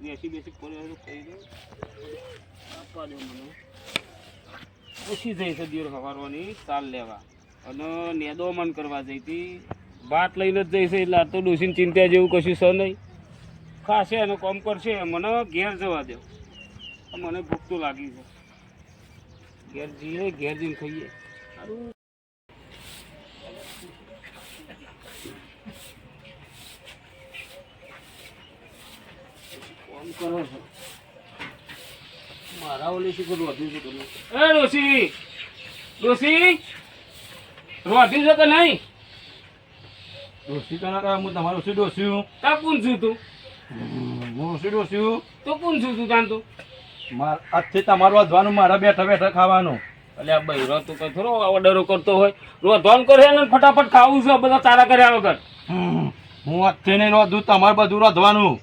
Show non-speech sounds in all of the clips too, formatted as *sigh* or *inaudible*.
બેસી બેસી પડ્યો છે દો આપવા દો મને જઈ છે દિવસ સવારવાની ચાલ લેવા. અને નેદો મન કરવા જઈ હતી. ભાત લઈને જ જઈશે એટલે આ તો ડોસીને ચિંતા જેવું કશું છે નહીં. ખાશે અને કોમ કરશે મને ઘેર જવા દો. મને ભૂખ તો લાગી છે. ઘેર જઈએ, ઘેર જઈને ખાઈએ. સારું કોમ કરો છો? મારા ઓલી શું કરું વધુ છે એ ડોસી ડોસી રોધ્યું છે નહીં? ડોસી તો હું તમારું શું ડોસ્યું તા કોણ છું તું? હું શું તો કોણ છું તું તાન તો માર આજથી તમારું વધવાનું મારા બેઠા બેઠા ખાવાનું. એટલે આ બૈરો તું કઈ થોડો ઓર્ડરો કરતો હોય. રોધવાન કરે ને ફટાફટ ખાવું છે બધા તારા કર્યા વગર. હું આજથી નહીં રોધું તમારે બધું રોધવાનું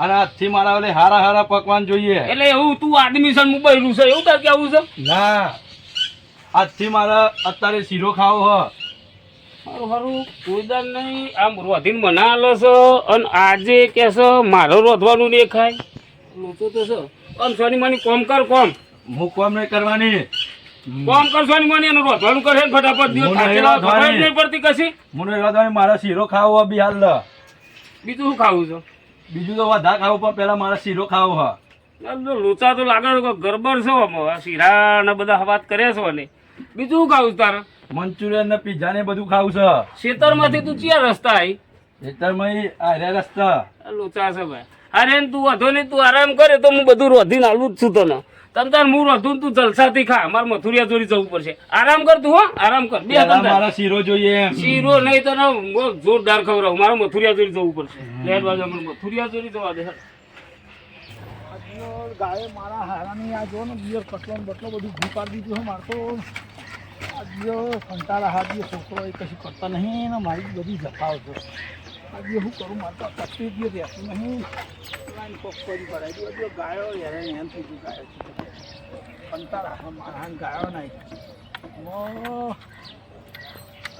અને આજથી મારા ઓલે હારા હારા પકવાન જોઈએ. એટલે એવું તું આદમી છે ને હું બૈરું છે એવું તાર કેવું છે? ના. આજથી મારે અત્યારે શીરો ખાવો હ. મારું મારું કોઈદાર નહીં આમ રોધીને મના લો છો અને આજે કહેશો મારો રોધવાનું નહીં ખાય લોકો તો છે આમ સોની માની કોમ કર કોમ. હું કોમ નહીં કરવાની. કોમ કર સોની માની એનું રોધવાનું કરશે ને ફટાફટ. દિવસ હું થાકેલા નહીં ખબર નહીં પડતી કશી. મને રોધવાની મારા શીરો ખાવો બી હાલ બીજું શું ખાવું છો? બીજું તો વધારે ખાવું પણ પેલા મારા શીરો ખાવો હા લોચા તો લાગે ગરબર છો ગરબડ છે શીરા ને બધા વાત કરે છે ને. બીજું શું ખાવું તારે? મંચુરિયન ને પીઝા ને બધું ખાવું છે. ખેતરમાંથી તું ચિયા રસ્તા આવી ખેતરમાં આર્યા રસ્તા. લોચા છે ભાઈ. અરે તું વધો નહીં તું આરામ કરે તો હું બધું રોધીને આલું જ છું તને. તમ તાર હું રોધું ને તું જલસાથી ખા. મારે મથુરિયા જોડી જવું પડશે. આરામ કર તું હો આરામ કર. બે મારા શીરો જોઈએ શીરો નહીં તો જોરદાર ખવડાવું. મારે મથુરિયા જોડી જવું પડશે. લેટ બાજુ મને મથુરિયા જોડી જવા દે. ગાય મારા હારાની આ જો ને દિયર કટલો બટલો બધું ઘી પાડી દીધું છે. મારે તો આ દિયો કંટાળા હાજી છોકરો એ કશું કરતા નહીં ને મારી બધી જફાવ છે. આજે શું કરું? મારે તો તકલીફ રહેતું નહીં લાઈન કોક કરી પડાવી દો દિયો ગાયો હેરાન હેરાન થઈ ગયું ગાયો કંટાળા. હા મારા હાન ગાયો નહીં ઓ,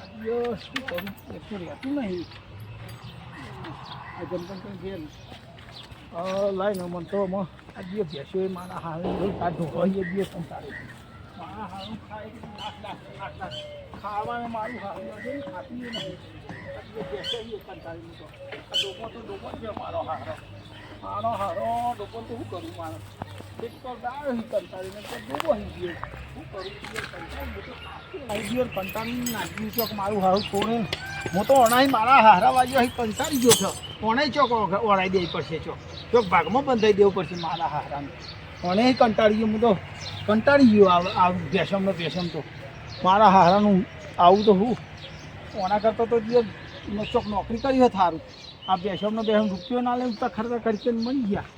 આ શું કરું? રહેતું નહીં. આ ઘેર લાઈન મન તો મ આ દિયો બેસ્યો એ મારા હાલ આ હોય એ દિયો પણ ખાવાનું મારું હારું છે ખાતી નહીં બેસે કંટાળી મૂકો આ ડોકો તો ડોકો છે, મારો હારો. મારો હારો, ડોકો તો શું કરું મારો? એક તો કંટાળીને તો ડોબો હી ગયો શું કરું કંટાળી કંટાળી નાખ્યું ચોક મારું હારું છોડે. હું તો અણાઈ મારા હારા વાગ્યો અહીં કંટાળી ગયો છો. કોણે ચોક ઓળાઈ દેવી પડશે ચોક. ચોક ભાગમાં બંધાઈ દેવું પડશે મારા હારાને. કોણે કંટાળી ગયો હું તો કંટાળી ગયો આ ભેસમનો ભેસમ તો. મારા હારાનું આવું તો હું કોના કરતાં તો જે ચોક નોકરી કરી હોય સારું આ ભેસમનો ભેસમ રૂપિયો ના લે ઉતા ખર્ચા કરી મળી ગયા.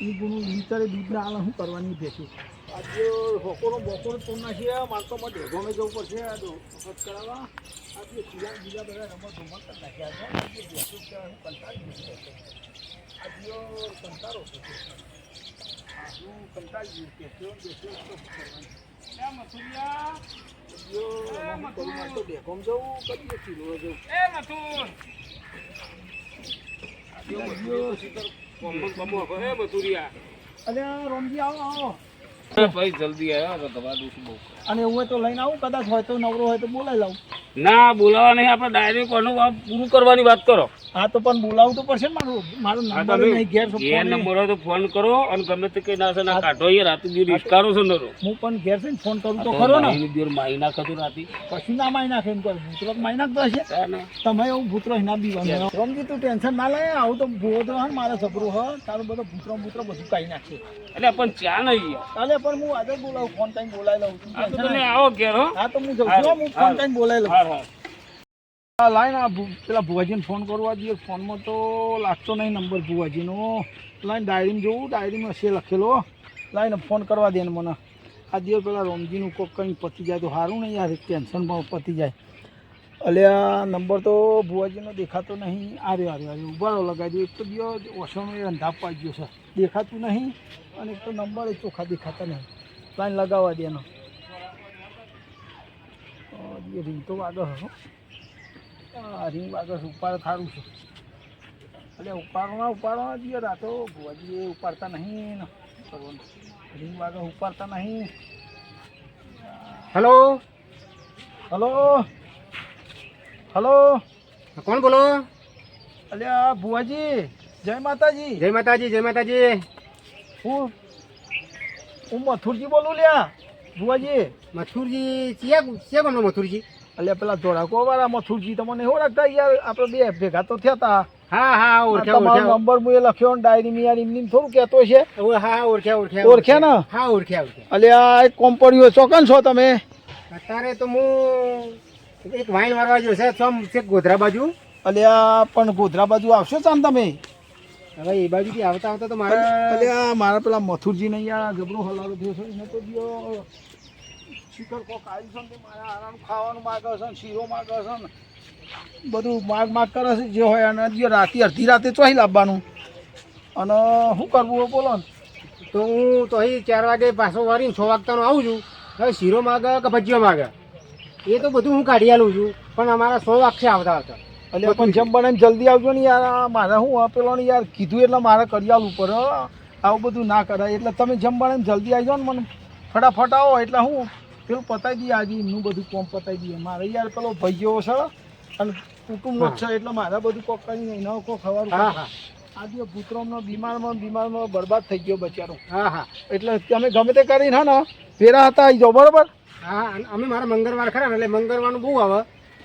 એ ગુનું લીટરે દૂધ ના શું કરવાની ભેસું. આજે બપોરો બપોર તો નાખીએ, મારે તો મારે ઢેગોમે જવું પડશે. આ વખત કરાવવા. આજે બીજા બીજા બધા રમત રમત કરી નાખ્યા છે. આજે ભેસું કંટાળી ગયો છું. આજે કંટાળો છે. હું કંટાળી ગયો મારે તો ઢેગોમ જવું કરીએ ચીલો જવું અને હું તો લઈને આવું, કદાચ હોય તો નવરો હોય તો બોલાઈ લઉં ના, બોલાવા નહીં, આપણે ડાયરેક્ટ પૂરું કરવાની વાત કરો. હા તો પણ બોલાવું તો પડશે ને મારું. મારો નંબર નહીં ઘેર છે, એ નંબર હોય તો ફોન કરો અને ગમે તે કઈ ના છે ના કાઢો. એ રાતે દિવસ રિસ્કારો છે નરો હું પણ ઘેર છે ફોન કરું તો ખરો ને. દિવસ માઈ નાખે તો રાતી. કશું ના માઈ નાખે એમ કહે ભૂતરો માઈ નાખતો હશે. તમે એવું ભૂતરો હિના બીવાનું રમજી તું ટેન્શન ના લે આવું તો ભૂતરો હે સપરો મારે જબરું હ. તારું બધો ભૂતરો ભૂતરો બધું કાઈ નાખે એટલે પણ ચા નહીં યાર. કાલે પણ હું આજે બોલાવું ફોન ટાઈમ બોલાવી લઉં છું. આવો ઘેર હા. તો હું જઉં છું. હું ફોન ટાઈમ બોલાવી લઉં. લાઈન આ પેલા ભુવાજીને ફોન કરવા દઈએ. ફોનમાં તો લાગતો નહીં નંબર ભુવાજીનો. લાઈન ડાયરીમાં જોઉં ડાયરીમાં હશે લખેલો. લાઈને ફોન કરવા દે ને મને. આ દિવસ પેલા રોમજીનું કોક કંઈ પતી જાય તો સારું નહીં યાર ટેન્શનમાં પતી જાય. અલ્યા નંબર તો ભુવાજીનો દેખાતો નહીં. આરે આરે આરે રહ્યો આ ઉભારો લગાવી દો. એક તો દિવસ ઓછાનો એ અંધાપ પાડી ગયો છે. દેખાતું નહીં અને એક તો નંબર એ ચોખ્ખા દેખાતા નહીં. લાઈન લગાવવા દેનો રિંગ તો વાગે હો. આ રિંગ વાગે ઉપાડ સારું છે. એટલે ઉપાડવા ઉપાડવા દઈએ રાતો ભુવાજી એ ઉપાડતા નહીં ને. કરવાનું રિંગ વાગે ઉપાડતા નહીં. હેલો? હલો? હલો? કોણ બોલો? અલ્યા ભુવાજી જય માતાજી. જય માતાજી જય માતાજી. હું હું મથુરજી બોલું લ્યા ભુવાજી. મથુરજી ચિયા ચિયા કોણ મથુરજી? અલ્યા પેલા ધોળાકો વાળા મથુરજી તમને એવું યાર આપણે બે ભેગા તો થયા હતા હા હા ઓળખ્યા ઓળખ્યા. નંબર મુએ લખ્યો ને ડાયરી યાર એમની થોડું કહેતો છે. હા ઓળખ્યા ઓળખ્યા ઓળખ્યા ને? હા ઓળખ્યા ઓળખ્યા. અલ્યા એક કોમ્પડીઓ ચોકન છો તમે? અત્યારે તો હું એક વાઈન મારવા ગયો છે છે ગોધરા બાજુ. અલ્યા પણ ગોધરા બાજુ આવશો ચામ તમે? હવે એ બાજુથી આવતા આવતા તો મારા અલ્યા મારા પેલા મથુરજી નહીં યાર જબરો હલાલો થયો છે તો શિખર કોક આવી છે મારા આરામ ખાવાનું માગે છે ને, શીરો માગે છે ને, બધું માગ માગ કરે છે, જે હોય અને જે રાતે, અડધી રાતે ચોહી લાવવાનું. અને શું કરવું બોલો તો હું તો અહીં ચાર વાગે પાછો વારીને છ વાગતાનો આવું છું. હવે શીરો માગે કે ભજીયો માગે? એ તો બધું હું કાઢી આલું છું, પણ અમારા સો વાગશે આવતા આવતા. એટલે પણ જેમ બને જલ્દી આવજો ને યાર. મારે શું પેલો ને યાર, કીધું એટલે મારે કરી આલું પડે આવું બધું ના કરાય. એટલે તમે જેમ બને જલ્દી આવી જાઓ ને મને. ફટાફટ આવો, એટલે હું પેલું પતાવી દઈએ આજે એમનું બધું કોમ પતાવી દઈએ. મારે યાર પેલો ભાઈઓ છે અને કુટુંબ છે એટલે મારા બધું કોક કરી નહીં ન કોક ખવાનું હા હા. આજે ભૂતરોમનો બીમારમાં બીમારમાં બરબાદ થઈ ગયો બચારો. હા હા. એટલે તમે ગમે તે કરીને હા ને ફેરા હતા આવી જાઓ બરોબર? હા અને અમે મારા મંગળવાર ખરા એટલે મંગળવારનું બહુ આવે.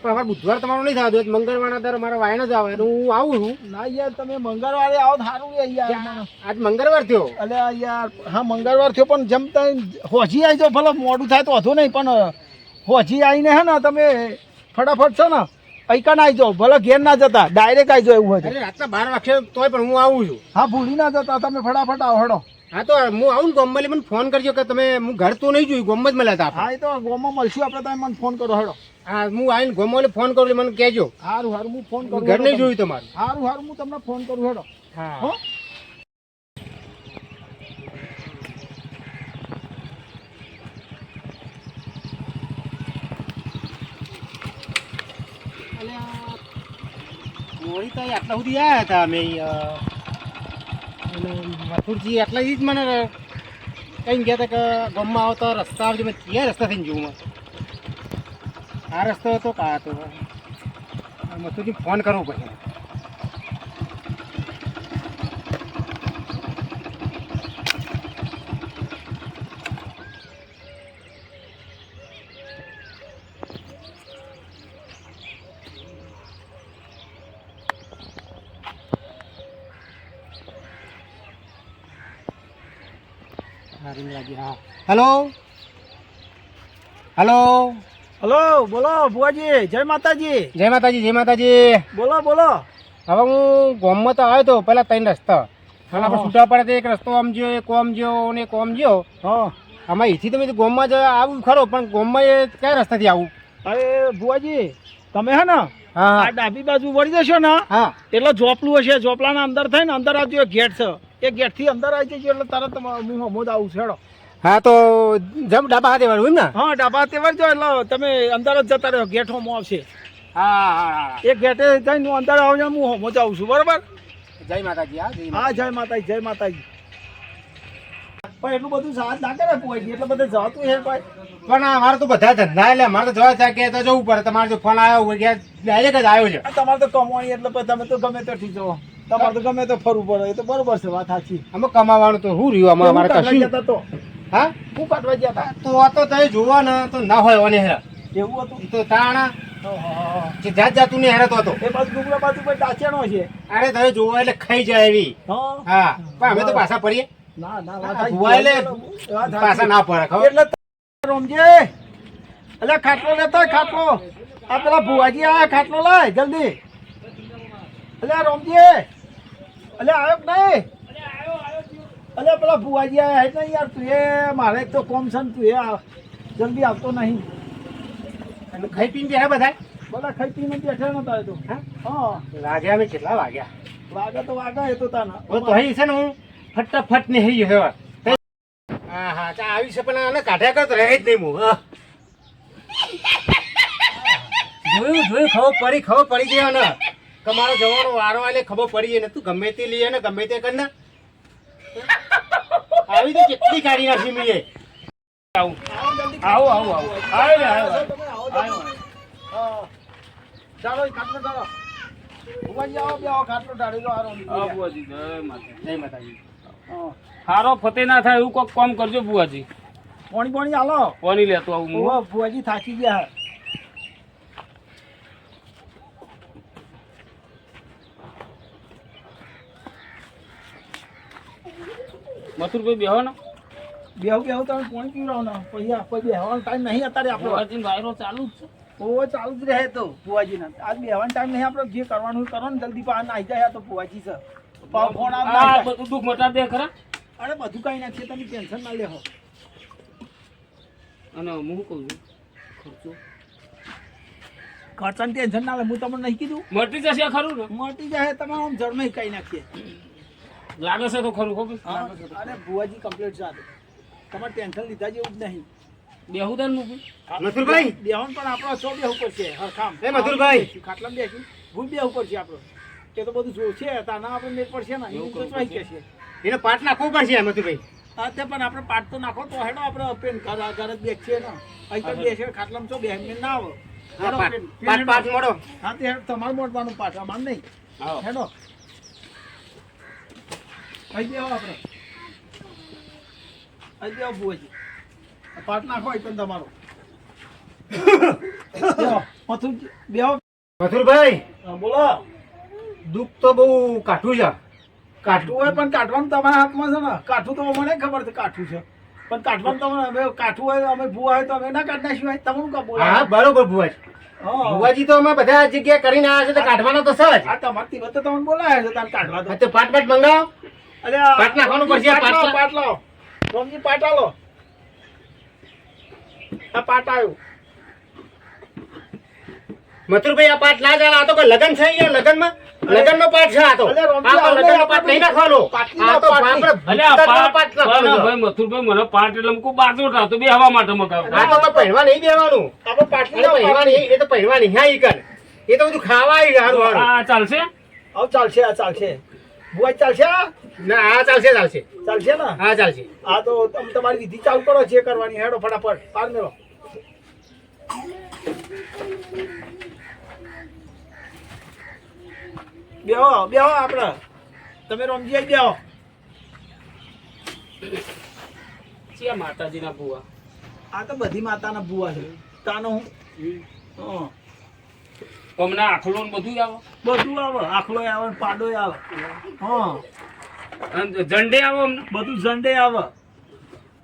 પણ અમારે બુધવાર તમારું નહીં થતું મંગળવારના દર મારા વાયણ જ આવે. એટલે હું આવું છું. ના યાર તમે મંગળવારે આવો સારું રે યાર. આજ મંગળવાર થયો. એટલે યાર હા મંગળવાર થયો પણ જેમ તમે હોજી આવી જાઓ ભલે મોડું થાય તો વધુ નહીં પણ હોજી આવીને હે ને તમે ફટાફટ છો ને પૈકા ના આવી જાઓ. ભલે ઘેર ના જતા ડાયરેક્ટ આવી જાઓ એવું હોય રાતના બાર વાગે તોય પણ હું આવું છું. હા ભૂલી ના જતા તમે ફટાફટ આવો હડો. હા તો હું આવું ને ગોમમાં મને ફોન કરજો કે તમે હું ઘર તો નહીં જોયું ગોમ જ મળ્યા હતા હા એ તો ગોમમાં મળશું આપણે તમે મને ફોન કરો હેડો. હા હું આવીને ગોમોલે ફોન કરું એટલે મને કહેજો. સારું સારું હું ફોન કરું ઘર નહીં જોયું તમારું? સારું સારું હું તમને ફોન કરું હેડો. હા. મોડી તો આટલા સુધી આવ્યા હતા અમે અને મથુરજી આટલા જ મને કઈ ગયા હતા કે ગામમાં આવતા રસ્તા આવજો મેં ક્યાં રસ્તા થઈને જોઉં આ રસ્તો હતો કા હતો મસ્તુજી ફોન કરવો હા. હેલો હેલો હલો બોલો બુઆજી જય માતાજી. જય માતાજી જય માતાજી. બોલો બોલો. હવે હું ગોમમાં તો આવ્યો તો પેલા ત્રણ રસ્તા. અને આપણે. છૂટા પડે એક રસ્તો આમ જ્યો એક ઓમ જ્યો ને એક ઓમ જ્યો. હા. આમાં એથી તમે ગોમમાં જ આવું ખરો પણ ગોમમાં એ કયા રસ્તાથી આવું? અરે બુઆજી તમે હે ને હા. આ ડાબી બાજુ વળી જશો ને હા. એટલે ઝોપલું હશે ઝોપલાના અંદર થઈને અંદર આવજો એક ગેટ છે. એ ગેટથી અંદર આવી જજો એટલે તરત હું હમોદ આવું છે હેડો હા તો જમ ડાબા હાથે વાળું ને? હા ડાબા હાથે વાળજો એટલે તમે અંદર જ જતા રહ્યો ગેઠો મો આવશે. હા હા હા એ ગેટે જઈને હું અંદર આવજો હું હમો છું બરોબર? જય માતાજી હા જય હા જય માતાજી. જય માતાજી. પણ એટલું બધું સાથ ના કરે કોઈ એટલે બધે જતું છે કોઈ. પણ અમારે તો બધા ધંધા એટલે અમારે તો જવા કે તો જવું પડે. તમારે જો ફોન આવ્યો હોય કે ડાયરેક્ટ જ આવ્યો છે. તમારે તો કમાણી એટલે તમે તો ગમે ત્યાંથી જવો તમારે તો ગમે તો ફરવું પડે એ તો બરોબર છે વાત સાચી. અમે કમાવાનું તો શું રહ્યું અમારે કશું ગયા તા તો. હા? હું કાઢવા ગયા હતા? તો આ તો તમે જોવા ને તો ના હોય ઓને હેરા. એવું હતું? તો તાણા. જાત જાતું ને હેરા તો હતો. એ બાજુ ડુંગરા બાજુ પર ડાચેણો છે? અરે તમે જોવા એટલે ખાઈ જાય એવી. હા? પણ અમે તો પાછા પડીએ ના ના વાત આ એટલે પાછા ના પડે ખબર? એટલે રોમજે. એટલે ખાટલો લેતો ખાટલો. આ પેલા ભુવાજી આ ખાટલો લાય જલ્દી. એટલે રોમજે. એટલે આવ્યો નહીં? એટલે પેલા ભુવાજી આયા એટલે યાર તું એ મારે એક તો કોમ છે ને તું એ જલ્દી આવતો નહીં. અને ખાઈ પીને બેઠા બધા? બધા ખાઈ પીને બેઠા નતા એ તો. હા? લાગ્યા મેં કેટલા વાગ્યા? વાગે તો વાગે એ તો તાના. તો હઈ છે ને હું ફટાફટ ને હઈ હેવા. હા. હા ચા આવી છે પણ આને કાઢ્યા કરતો રહે જ નહીં હું. જોયું જોયું ખબર પડી ખબર પડી ગઈ ને કે મારો જવાનો વારો આલે ખબર પડી ને તું ગમે તે લઈએ ને ગમે તે કર ને. આવી તો કેટલી કાઢી નાખી મીએ? આવું. આવો આવો આવો. આવો ને, આવો. તમે આવો. તો. હા. ચાલો એ ખાટલો ચાલો. ભુવાજી આવો બે આવો ખાટલો ઢાળી લો આવો બુઆજી જય માતા જય માતાજી. હારો ફતે ના થાય એવું કોક કામ કરજો બુઆજી પાણી પાણી આલો કોની લેતો આવું. હું ભુવાજી થાકી ગયા મથુરભાઈ બેહો ને બેહો બેહો તમે કોણ પીવડાવો ને. પછી પછી બેહવાનો ટાઈમ નહીં અત્યારે આપણો. બુઆજી વાયરો ચાલુ જ છે. ઓ ચાલુ જ રહે તો ભુવાજીના. આજ બેહવાનો ટાઈમ નહીં આપણે. જે કરવાનું કરો ને. જલ્દી પાન નાઈ જાય તો ભુવાજી છે. પાવ ફોન આ. બધું દુઃખ મટા દે ખરા. અરે બધું કઈ નાખીએ તમે ટેન્શન ના લેહો. અને હું શું કહું છું? ખર્ચો? ખર્ચાની ટેન્શન ના લે. હું તમને નહીં કીધું? મટી જશે ખરું ને? મોટી જાય તમે આમ જળમાં કઈ નાખીએ. લાગે છે તો ખરું ખબર અરે ભુવાજી કમ્પ્લીટ સાથે તમારે ટેન્શન લીધા જેવું જ નહીં. બેહુદાન મૂકું મથુરભાઈ! બેહું પણ આપણો સો બેહું પડશે હરખામ. એ મથુરભાઈ. ખાટલામાં બેસી. ભૂલ બેહું પડશે આપણો. કે તો બધું જોશે તાના આપણે મેળ પડશે ને એવું એવું તો છે. એને પાટ નાખવો પડશે મથુરભાઈ. હા તે પણ આપણે પાટ તો નાખો તો હેડો આપણે પેન ઘર ઘર જ બેસીએ ને. અહીં તો બેસે ખાટલામાં છો મેં ના આવો. પાટ મોડો. હા તે તમારે મોટવાનું પાટ અમાર નહીં. આવો હેડો. અહીં આવો આપણે. અહીં બેહો ભુવાજી. પાટ નાખો પણ તમારો. બેહો બેહો મથુરભાઈ બોલો. દુઃખ તો બહુ કાઠું છે. કાઠું હોય પણ કાઠવાનું તમારા હાથમાં છે ને. કાઠું તો મને ખબર છે કાઠું છે. પણ કાઠવાનું તમે અમે કાઠું હોય અમે ભૂવા હોય તો અમે ના કાઢ નાખ્યું હોય. તમને કા હા બોલા બરોબર ભૂવાજી. હા. ભુવાજી તો અમે બધા જગ્યાએ કરીને આવ્યા છે તો કાઢવાનો તો સર આ તમારી વખતે તમને બોલાયા છે તાર કાઢવા તો પાટ પાટ મંગાવો. અરે આ- પાટ નાખવાનું પડશે, પાટ લાવો, પાટ પાટ લાવો રોમજી પાટ આ પાટ આવ્યું. મથુરભાઈ આ પાટ ના ચાલે આ તો કોઈ લગન છે અહીંયા લગનમાં? લગન નો પાઠ છે આ તો. અરે રોમજી, આ કોઈ આપણે લગનનો પાઠ નહીં નાખવાનો. પાટલીનો આ તો પાઠ આપણે અલ્યા ભૂતકાળનો પાટ પાઠ નાખવાનો. છે. ભાઈ મથુરભાઈ મને પાટ એટલે મૂકું બાજુ તો બે હવા માટે મગાવ આ તો પહેરવા નહીં દેવાનું. આપણે પાટલી પહેરવા નહીં એ તો પહેરવા નહીં. હા ઈ કર. એ તો બધું ખાવા ચાલશે? આવ ચાલશે આ ચાલશે. ભુવાઈ ચાલશે? ના આ ચાલશે ચાલશે. ચાલશે ને? હા ચાલશે. આ તો તમે તમારી વિધિ ચાલુ કરો જે કરવાની હેડો ફટાફટ પાર મેળો. બેહો બેહો આપણે. તમે રમજી આવી બેહો. છે માતાજીના ભુવા. આ તો બધી માતાના ભુવા છે. તાનો હું? હં. હમણાં આખલો ને બધું આવે. બધું આવે આખલો આવે ને પાડોય આવે. હા. ઝંડે આવો અમને. બધું ઝંડે આવે.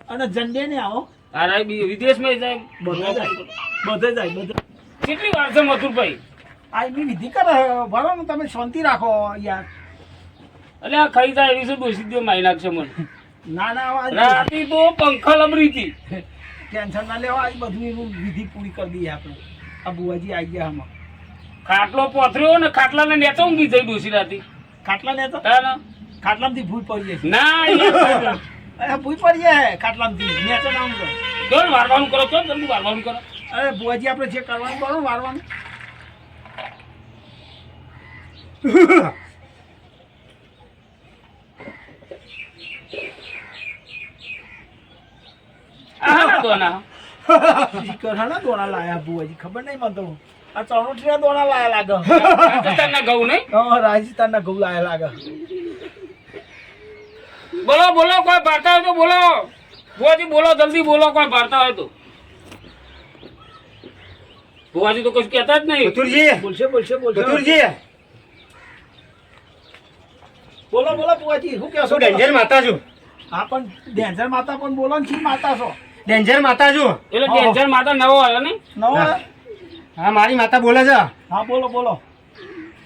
અને ઝંડે ને આવો. અરે બી- વિદેશમાં જાય. બધે જાય. બધે જાય બધે. કેટલી વાર છે મથુરભાઈ? આ એમની વિધિ કરે ભરો ને તમે શાંતિ રાખો યાર. એટલે આ ખાઈ જાય એવી શું ડોસી દે મારી નાખશે મને. ના ના રાતી તો પંખા લમરી હતી. ટેન્શન ના લેવા આ બધું એનું વિધિ પૂરી કરી દઈએ આપણે. આ બુવાજી આવી ગયા આમાં. ખાટલો પોથર્યો ને ખાટલાને નેતો ઊંઘી જઈ ડૂસી રાતી. ખાટલા નેતો? ખાટલામાંથી ભૂલ પડી જાય. ના ભૂલ પડી જાય ખાટલામાંથી. નેતો ના ઊંઘો. કેમ વારવાનું કરો કેમ જલ્દી વારવાનું કરો. અરે બુવાજી આપણે જે કરવાનું કરો વારવાનું. દોના. લાયા ખબર નહીં મને તો. આ ચણોઠીના દોણા લાયા લાગે. રાજસ્થાનના ઘઉં નહીં? હા રાજસ્થાનના ઘઉં લાયા લાગે. બોલો બોલો કોઈ ભારતા હોય તો બોલો. ભુવાજી બોલો જલ્દી બોલો કોઈ ભારતા હોય તો. ભુવાજી તો કશું કહેતા જ નહીં. મથુરજી બોલશે બોલશે બોલશે. મથુરજી બોલો બોલો ભુવાજી શું કહેશો? ડેન્જર માતા છું હા પણ ડેન્જર માતા પણ બોલો ને શું માતા છો? ડેન્જર માતા છું એટલે ડેન્જર માતા નવો આવ્યો નહીં? નવો હા. મારી માતા બોલે છે. હા બોલો બોલો.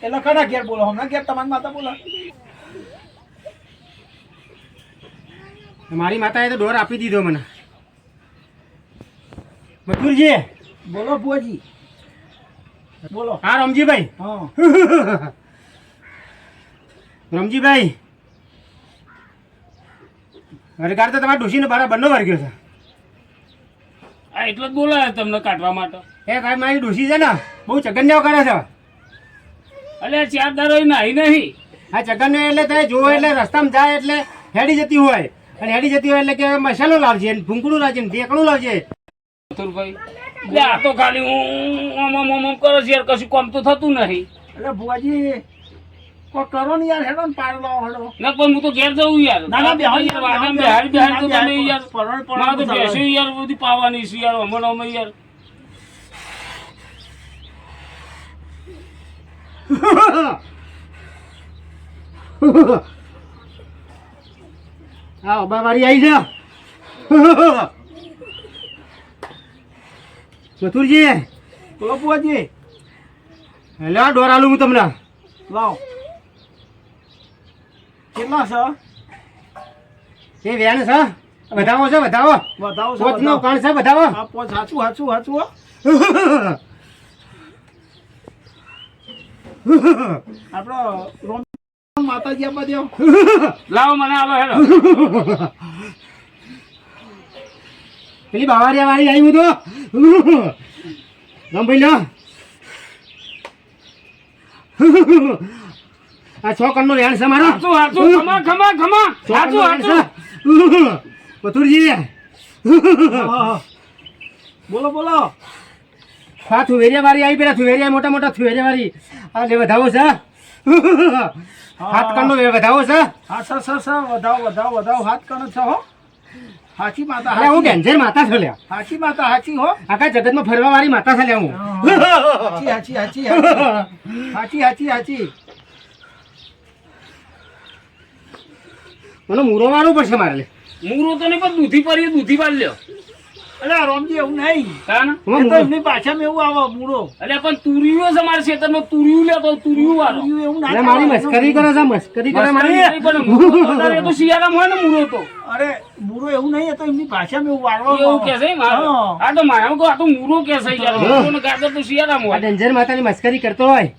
એટલે કના ઘેર બોલો. હમણાં ઘેર તમારી માતા બોલો. મારી માતાએ તો ડોર આપી દીધો મને. મથુરજી. બોલો ભુવાજી. બોલો. હા રમજીભાઈ. હા. રમજીભાઈ. અરગાર તો તમારા ડોશીને બારા બંને વર્ગ્યો છે. આ એટલો જ બોલાયો તમને કાઢવા માટે? એ ભાઈ મારી ડૂસી છે ને બહુ ચગન્યો કરે છે. એટલે ચાર દારો નાહી નહીં. આ ચગન્યો એટલે તે જોવો એટલે રસ્તામાં જાય એટલે હેડી જતી હોય. અને હેડી જતી હોય એટલે કે મસાલો લાવજે ભૂંકડું લાવજે ઢેકણું લાવજે. મથુરભાઈ એટલે આ તો ખાલી હું ઓમ ઓમ ઓમ કરો છું યાર કશું કામ તો થતું નહીં. એટલે ભુવાજી કો કરો ને યાર હેડો ને પાર લાવો હેડો. ના પણ હું તો ઘેર જવું યાર. ના, ના, બેહો, યાર તો તમે યાર. પરણ પરણ તો બેસી યાર બધી પાવાની છે યાર હમણાં અમે યાર. હા અબા મારી આવી જા. મથુરજી. બોલો ભુવાજી હેલો ડોર આલું હું તમને. લાવો. કેટલા છે? એ વેન છે. વધાવો છે વધાવો. વધાવો છો પોચનો. કણ છે વધાવો. પોચ સાચું સાચું હો. *laughs* આપણો રોમ માતાજી આપવા દો લાવો મને આલો હેડો પેલી બાવારિયા વાળી આવી તો રામ ભાઈ લો. આ છ કણનો રેણ છે મારો. ખમા ખમા ખમા. હાચું હાચું. હા. બોલો બોલો. આ થુવેરિયા વાળી આવી પેલા થુવેરિયા મોટા મોટા થુવેરિયા વાળી. આ લે વધાવો છે હાથ કણનો વધાવો છે. હા સર સર સર વધાવો વધાવો વધાવો હાથ કણ છે હો. હાચી માતા અરે હું. ડેન્જર માતા છો લ્યા. હાચી માતા હાચી હો. આખા જગતમાં ફરવા વાળી માતા છે લ્યા હું. હાચી હાચી હાચી હાચી. હાચી હાચી હાચી. મને મૂરો મારવું પડશે મારે મૂરો તો નહીં પણ દૂધી પર દૂધી પાડ લ્યો. અરે રોમજી એવું નહીં. એ તો મૂરો એમની ભાષામાં એવું આવે મૂળો. એટલે પણ તુરિયો છે મારા ખેતરમાં તુરિયું લે તો તુરિયું વાળો. એવું ના મારી મસ્કરી કરે છે મસ્કરી કરે મારી પણ તો વધારે એ તો શિયાળામાં હોય ને મૂળો તો. અરે મૂળો એવું નહીં એ તો એમની ભાષામાં એવું વાળવા એવું કે છે આ તો મારા તો આ તો મૂળો કે છે યાર. હા. ગાજર તો શિયાળામાં હોય. ડેન્જર માતાની મસ્કરી કરતો હોય.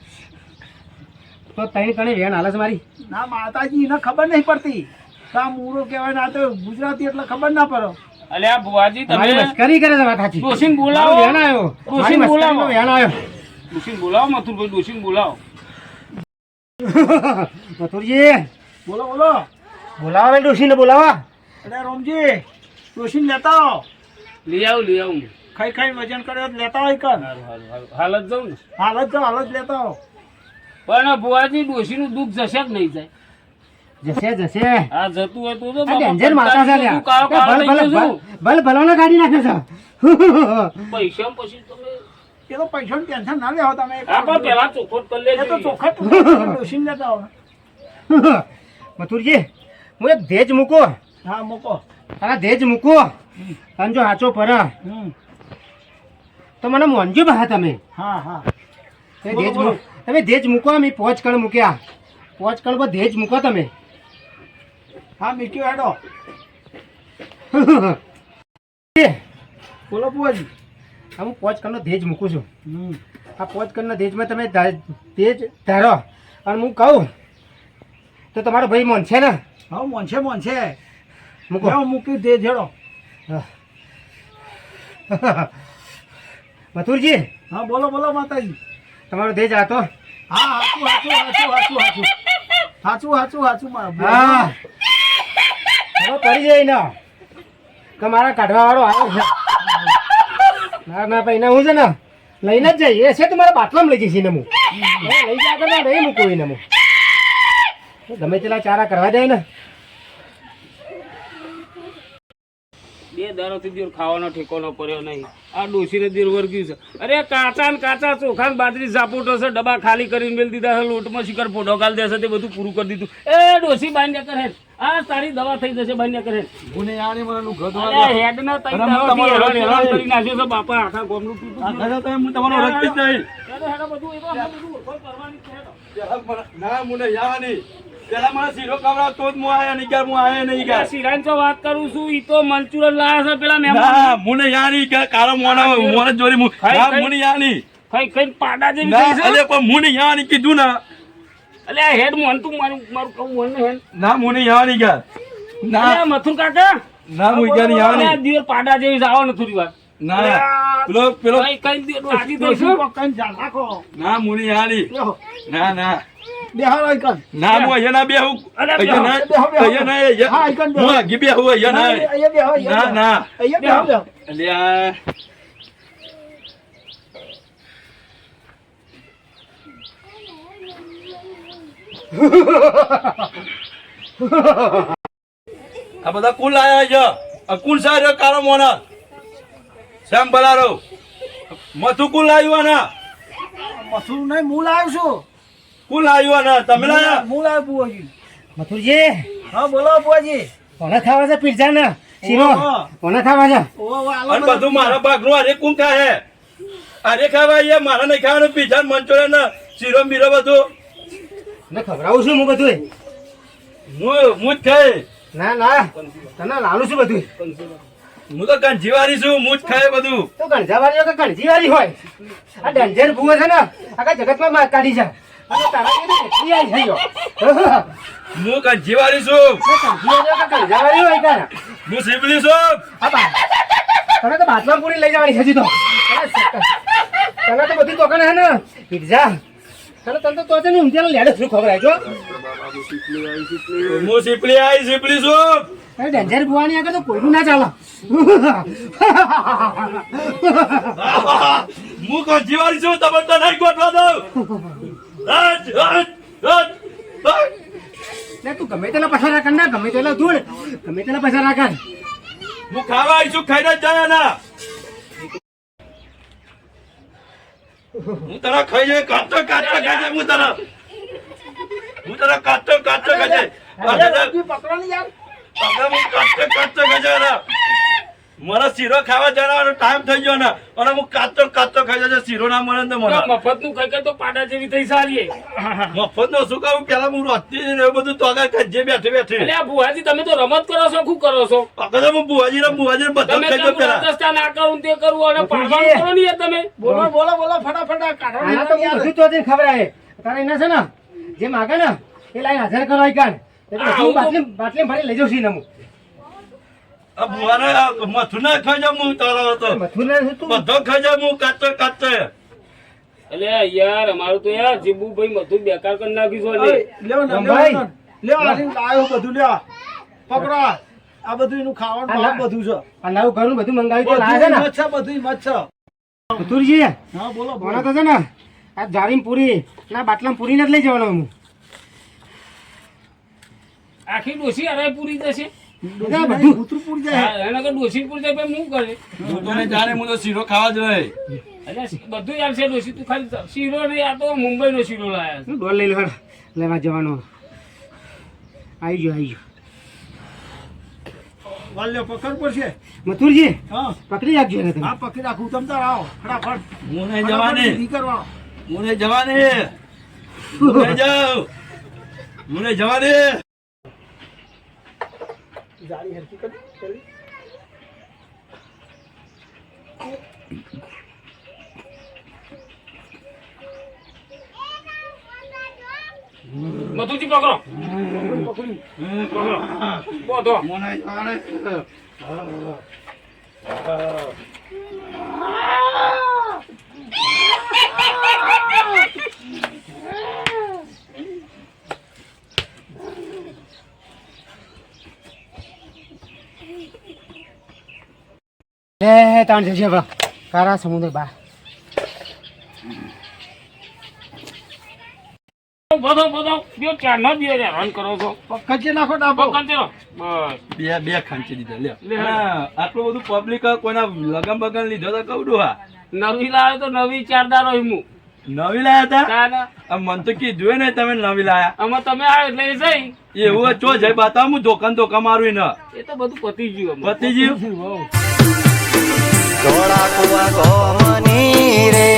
તો તઈ કણે વેણ હાલે છે મારી. ના માતાજી એને ખબર નહીં પડતી. કે આ મૂળો કહેવાય ના તો ગુજરાતી એટલે ખબર ના પડે. અલે આ ભુવાજી મારી તમે મસ્કરી કરે છે વાત સાચી. ડોશીને બોલાવો. વેણ આવ્યો. મસ્કરીનો બોલાવો. વેણ આવ્યો. ડોશીને બોલાવો મથુરભાઈ ડોશીને બોલાવો. *laughs* મથુરજી. બોલો બોલો. બોલાવો ને ડોશીને બોલાવો. અરે રોમજી ડોશીને લેતા આવો. લઈ આવું લઈ આવું. ખાઈ ખાઈ વજન કર્યો તો લેતા હોય કર હાલ જ જાઉં હાલ જ જાઉં હાલ જ લેતા આવો. પણ ભુવાજી ડોશીનું દુઃખ જશે જ નહીં જાય જશે જશે. આ જતું હોય તો આ ડેન્જર માતા છે લ્યા. ભલ ભલ. ભલ ભલોને કાઢી નાખ્યો છે. પૈસા પછી તમે એ તો પૈસાનું ટેન્શન ના લેવો તમે. આ પણ પેલા ચોખ્ખોટ કરી એ તો લેજો. ચોખ્ખટ લેતા હો મથુરજી હું એક ધેજ મૂકો. હા મૂકો. અને ધેજ મૂકો. અને જો હાચો પર તો મને મોંજો બહા તમે. હા હા. તમે ધેજ તમે ધેજ મૂકો અમે પોચ કણ મૂક્યા. પોચ કણ પર ધેજ મૂકો તમે. હા મીઠ્યો હેડો. બોલો બોલજી હા, પોચ કરનો ધેજ મૂકું છું. આ પોચ કરનો ધેજમાં તમે ધેજ ધારો. અને હું કહું તો તમારો ભાઈ મોન છે ને? હા મોનશે મોનશે મૂકો. લેવો મૂક્યું દે હેડો. *laughs* મથુરજી. હા બોલો બોલો માતાજી. તમારો ધેજ આતો હા હાચું હાચું હાચું હાચું. હાચું હાચું હાચું હાચું મારા હા. હવે પડી જાય ને. કે મારા કાઢવા વાળો આવ્યો છે ના હું છે ને, લઈને જ જઈએ. છે તો મારા બાટલામાં લઈ જઈશ ને હું લઈ જાય નહીં મૂકું એને હું ગમે તેલા ચારા કરવા જાય ને બે દારોથી દિવસ ખાવાનો ઠેકોનો પડ્યો નહીં. આ ડોશીને દિવસ વર્ગ્યું છે. અરે કાચા ને કાચા ચોખા ને બાજરી સાપોટો છે ડબ્બા ખાલી કરીને મેળ દીધા છે લોટમાં શિખર પોડો કાલ દેશે તે બધું પૂરું કરી દીધું. એ ડોસી બાંધ્યા કરે. આ તારી દવા થઈ જશે બાંધ્યા કરે. મને યાર મને અરે હેડ ના તઈ હેરાન કરી નાખ્યો છે બાપા આખા ગામનું તૂટું આ ગધા હું તમારો રક્ત જ નહીં હેડો, હેડો, બધું એ તો બધું કરવાની છે, હેડો. પેલા મને- ના મને યાર નહીં. પેલા મને શીરો ખવડાવ તો જ હું આયા નહીં ક્યારે હું આયા નહીં ક્યારે શિરાન વાત કરું છું ઈ તો મંચુરન લાયા છે પેલા મહેમાન. ના મને યાર નહીં ક્યારે કાળો મોના મોને જોરી ખાઈ, ના. મને યાર નહીં કઈ કઈ પાડા જેવી થઈ છે? અલે પણ હું નહીં કીધું ના. અલે હેડ મોન તું મારું મારું કહું મોન હેડ. ના હું નહીં આવવાની ગયા ના. મથુર કાકા? ના હું ગયા નહીં આવવાની દિવસ પાડા જેવી આવો ને થોડી વાર ના પેલો પેલો. ના મુની હાલી. ના ના. ના હું અહીંયા ના બેહું. અહીંયા ના બેહો, બેહો. અહીંયા ના હા, અહીંયા આઈકન બેહો. હું આગી બેહું અહીંયા ના અહીંયા બેહો અહીંયા ના ના. અહીંયા બેહો. બેહો અલ્યા. આ બધા કુલ આયા છે. આ કુલ સાહેબ કારો મોના. શ્યામ બલારો મથુ કુલ આવ્યું ના મથુર નહીં હું લાવ્યો છું. કુલ આવ્યું ના તમે લાયા? હું લાવ્યો બુવાજી મથુરજી. હા બોલો બુવાજી કોને ખાવા છે પીરજા ના શીરો કોને ખાવા છે? અને બધું. મારા ભાગનું અરે કોણ ખાય અરે ખાવા અહીંયા મારા નહીં ખાવાનું પીઝા મંચુરિયન ને શીરો મીરો બધું. મેં ખવડાવું છું હું બધું હું હું જ ખાય ના ના તને લાલું છું બધું હું તો કંજીવારી છું હું જ ખાય બધું. તો હોય કે ગણજીવાળી હોય. આ ડંજર ભૂવે છે ને આખા જગતમાં માર કાઢી છે. અને તારા જેવી એટલી આઈ ગયો હું કંજીવારી છું. ગણજીવાળી હોય તારા. હું શીપલી છું. તને તો બાથમાં પૂરી લઈ જવાની હજી તો. તને તો બધી દુકાન હે ને પીઝા. તને તને તો તને ઊંધિયાનો લેડો શું ખબર જો હું? સિપલી આઈ સિપલી છું. અરે ડેન્જર ભુવાની આગળ તો કોઈનું ના ચાલે. હું કંજીવારી છું તમે તો નહીં ગોઠવા દઉં. તું ગમે તેલા પૈસા રાખ ના ગમે તેલા ધૂળ ગમે તેલા પૈસા રાખ હું ખાવા આવીશું ખાઈને જાય ના હું તારા ખાઈ જાય કાચો કાચો ખાઈ હું તારા. હું તારા કાચો કાચો ખાઈ જાય. અરે, પકડો ને યાર. હું જાય શીરો ખાવા જવાનો ટાઈમ થઈ ગયો ને અને હું કાચો કાચો ખાઈ જાય શીરો ના મળે ને મને. મફતનું કઈ તો પાડા જેવી થઈ સારી મફત નો શું કહું? પેલા હું રોતી ને બધું તો આગળ કજે બેઠી બેઠી. એટલે બુવાજી તમે તો રમત કરો છો શું કરો છો? અગર હું બુવાજી ને બુવાજી ને બધા ખાઈ ગયો પેલા. રસ્તા ના કરું તે કરું અને પાડવાનું કરો નહીં તમે. બોલો બોલો બોલો ફટાફટ કાઢો ને તો. બધું તો ખબર આવે તારે એના છે ને જે માગે ને એ લાઈન હાજર કરો તો- બાટલી બાટલી ભરી લઈ જાઉં હું આ તારો હતો બધો ખાઈ કાચો કાચો. એટલે યાર અમારું તો યાર જીબુભાઈ મધુ બેકાર કરી નાખ્યું છે ઓય, લ્યો ને, લ્યો રમભાઈ. ને. લ્યો આને લાયો બધું લ્યો. પકડો. આ. આ બધું એનું ખાવાનું બધું છે. આ નવું ઘરનું બધું મંગાવ્યું લાવે છે ને? મત બધું મત મથુરજી. હા બોલો કોને તો છે ને? આ જારીમ પૂરી. ના બાટલામાં પૂરી નથી લઈ જવાનો હું આખી ડોસી અરે પૂરી જશે? બધું ડોસી તો તો શીરો ખાવા જ રહે. એટલે બધું યાર તું ખાલી શીરો નહીં આ તો મુંબઈ નો શીરો લાયા ડોલ લઈ લેવા લેવા જવાનો. આવી ગયો આવી ગયો. વાલ લ્યો પકડ પડશે મથુરજી હા. પકડી રાખજો એને તમે. હા પકડી રાખું તમ તાર આવો. ફટાફટ. હું નહીં જવાની. કરવાનો હું નહીં જવાને. હું નહીં જાઉં. હું નહીં જવાની. જાળી હરકી કરી કરી. મધુજી પકડો. બોધો મને નહીં એ તાણ જશે બા કારા સમુદ્ર બા. બધો બધો બે ચાર નો દિયો હેરાન કરો છો. પકડજે નાખો ડાબો પકડ બસ. બે બે ખાંચી દીધા લે. આટલું બધું પબ્લિક કોઈના લગન બગન લીધો તો કવડું હા. નવી લાવ્યો તો નવી ચાર દારો હિમું નવી લાયા તા મન તો કીધું ને તમે નવી લાયા. આમાં તમે આવ્યો એટલે જઈ. એવું ચો જાય બતાવ હું ધોકાન ધોકા મારું ન એ તો બધું પતી ગયું અમારે. પતિજી ધોળા કુવા ગોમની રે.